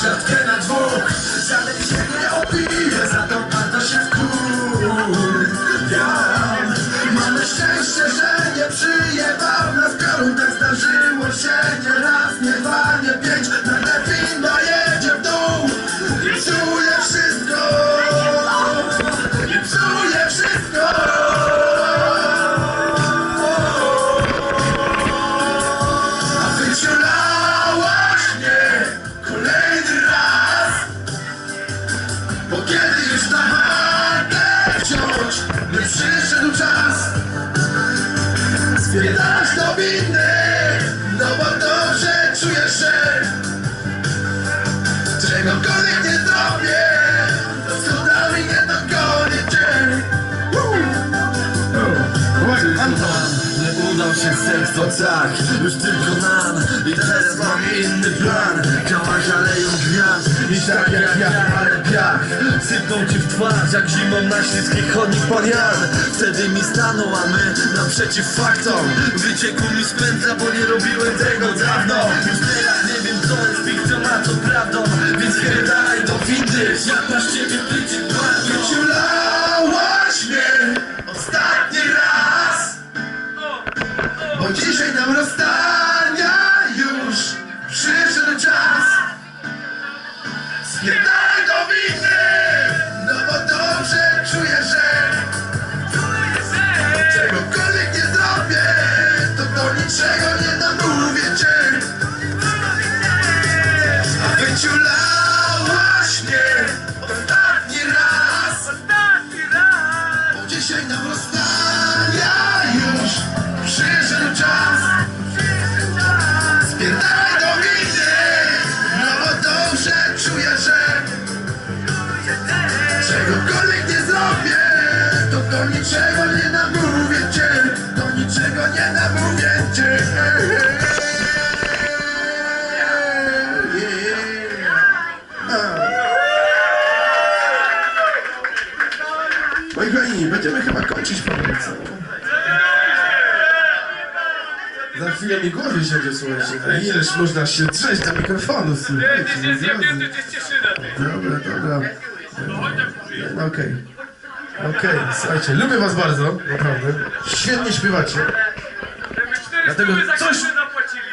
Shut svi nas da vide Się seks, to tak, już tylko nam I teraz mam inny plan. Kałach aleją gwiazd. I tak jak ja, ale piach. Sypną ci w twarz, jak zimą na śliski chodnik pan Jan. Wtedy mi stanął, a my naprzeciw faktom. Wyciekł mi z pędza, bo nie robiłem tego dawno. Już teraz nie wiem co jest fikcją, a co prawdą. Więc dalej do windy, siadła z ciebie Moi kochani, będziemy chyba kończyć powolutku. Za chwilę mi głowy siądzie, słuchajcie. A ileż można się trzeć do mikrofonu, słuchajcie. Zjebnięty, to jest cieszyna. Dobra, dobra. No okej. Okej, słuchajcie, lubię was bardzo, naprawdę. Świetnie śpiewacie. Dlatego coś-.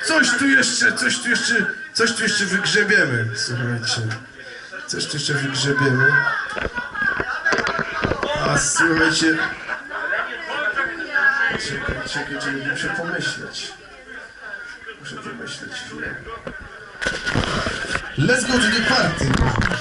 Coś tu jeszcze, coś tu jeszcze, coś tu jeszcze wygrzebiemy, słuchajcie. Coś tu jeszcze wygrzebiemy. A słuchajcie... Czekaj, czekaj, czekaj, muszę pomyśleć. Muszę pomyśleć chwilę. Let's go to the party.